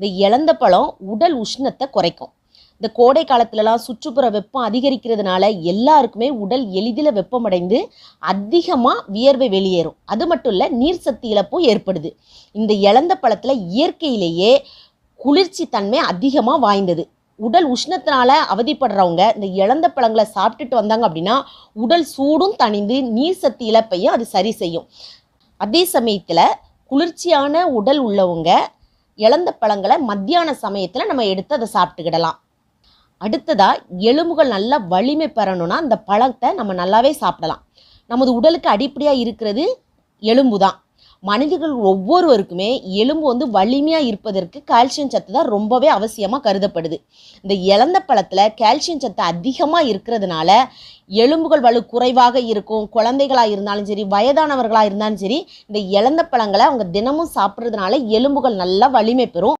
இந்த இழந்த பழம் உடல் உஷ்ணத்தை குறைக்கும். இந்த கோடை காலத்துலலாம் சுற்றுப்புற வெப்பம் அதிகரிக்கிறதுனால எல்லாருக்குமே உடல் எளிதில் வெப்பமடைந்து அதிகமாக வியர்வை வெளியேறும். அது மட்டும் இல்லை நீர் சத்து இழப்பும் ஏற்படுது. இந்த இழந்த பழத்தில் இயற்கையிலேயே குளிர்ச்சி தன்மை அதிகமாக வாய்ந்தது. உடல் உஷ்ணத்தினால அவதிப்படுறவங்க இந்த இழந்த பழங்களை சாப்பிட்டுட்டு வந்தாங்க அப்படின்னா உடல் சூடும் தணிந்து நீர் சத்து இழப்பையும் அது சரி செய்யும். அதே சமயத்தில் குளிர்ச்சியான உடல் உள்ளவங்க இழந்த பழங்களை மத்தியான சமயத்தில் நம்ம எடுத்து அதை சாப்பிட்டுக்கிடலாம். அடுத்ததாக எலும்புகள் நல்லா வலிமை பெறணும்னா அந்த பழத்தை நம்ம நல்லாவே சாப்பிடலாம். நமது உடலுக்கு அடிப்படையாக இருக்கிறது எலும்பு தான் மனிதர்கள் ஒவ்வொருவருக்குமே எலும்பு வந்து வலிமையாக இருப்பதற்கு கால்சியம் சத்து தான் ரொம்பவே அவசியமாக கருதப்படுது. இந்த இழந்த பழத்தில் கால்சியம் சத்து அதிகமாக இருக்கிறதுனால எலும்புகள் வலு குறைவாக இருக்கும் குழந்தைகளாக இருந்தாலும் சரி வயதானவர்களாக இருந்தாலும் சரி இந்த இழந்த பழங்களை அவங்க தினமும் சாப்பிட்றதுனால எலும்புகள் நல்லா வலிமை பெறும்.